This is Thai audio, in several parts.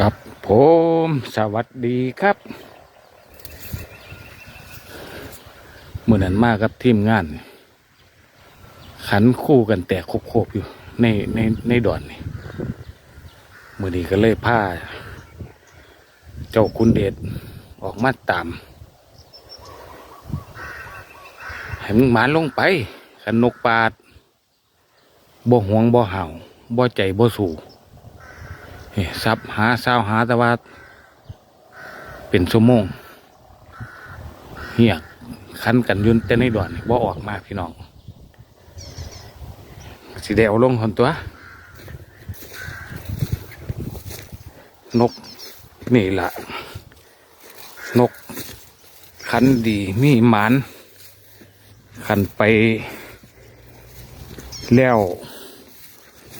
กับผมสวัสดีครับเมื่อนั้นมากครับทีมงาน ขันคู่กันแต่คบๆอยู่ ในในในดอนนี่มื่อนี้ก็เลยพาเจ้าคุณเดชออกมาตามให้มันหมานลงไปขันนกปาดบ่หวงบ่เห่าบ่ใจบ่สู่ ซับหาเศร้าหาแต่ว่า เป็นชั่วโมงเหียกคันกันยุนแต่ในดอนบ่ออกมาพี่น้องสิได้เอาลงคนตัว นกนี่ละนกคันดีมีหมานคันไปแล้ว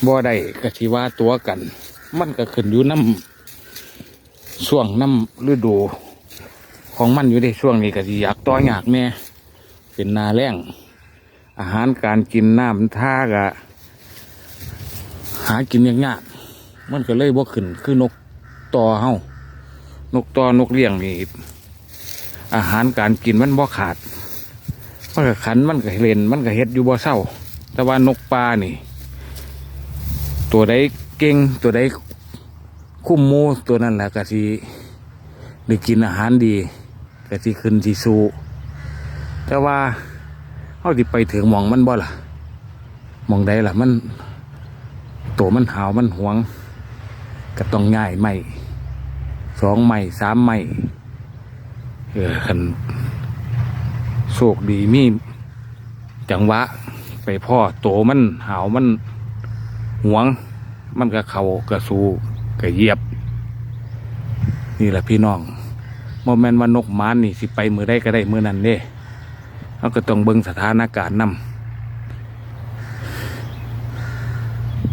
บ่ได้กะทิว่าตัวกัน มันก็ขึ้นอยู่น้ำช่วงน้ำฤดูของมันอยู่ในช่วงนี้ก็สิอยากต่ออยากแม่เป็นนาแรงอาหารการกินน้ำท่ากะหากินยากๆมันก็เลยบ่ขึ้นคือนกต่อเฮานกต่อนกเลี้ยงนี่อาหารการกินมันบ่ขาด มันก็ขันมันก็เล่นมันก็เฮ็ดอยู่บ่เศร้า แต่ว่านกปลานี่ ตัวใด เก่งตัวใดคุ้มหมูตัวนั้นแหละก็สิได้กินอาหารดีก็สิขึ้นสิสูแต่ว่าเขาสิไปถึงมองมันบ่ล่ะมองใดล่ะมันตัวมันหาวมันหวงก็ต้องง่ายไม่สองไม่สามไม่เออคันโชคดีมีจังหวะ ไปพ่อโตมันหาวมันหวง มันก็เขากระสูกระเหยียบ นี่แหละพี่น้องโมเมนต์ว่านกหมานนี่สิไปมือได้ก็ได้มือนั้นเด้เราก็ต้องเบิ่งสถานการณ์นำ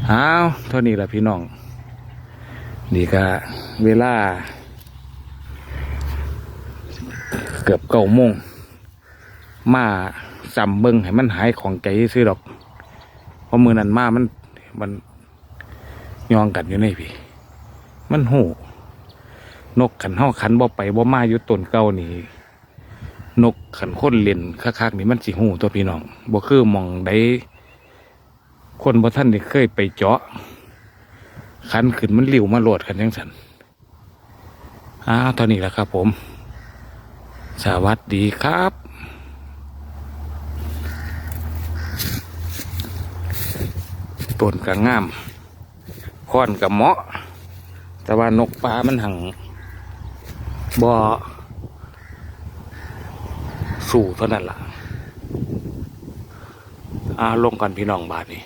อ้าวเท่านี้แหละพี่น้องนี่ก็เวลา เกือบเก้าโมงมาจำเบิ่งให้มันหายของใจซื้อดอก เพราะมือนั้นมามันมัน ยองกันอยู่ในพี่ มันหูนกขันเฮาขันบ่ไปบ่มาอยู่ต้นเก่านี่นกขันคนเล่นคักๆนี่มันสิหูตัวพี่น้องบ่คือมองใดคนบ่ท่านได้เคยไปเจาะขันขึ้นมันหลิวมาโหลดกันจังสันอ้าวตอนนี้แหละครับผม สวัสดีครับต้นกระงาม ก้อนกับเหมาะ แต่ว่านกปลามันหังบ่อสู่เท่านั้นล่ะอาลงกันพี่น้องบาทนี้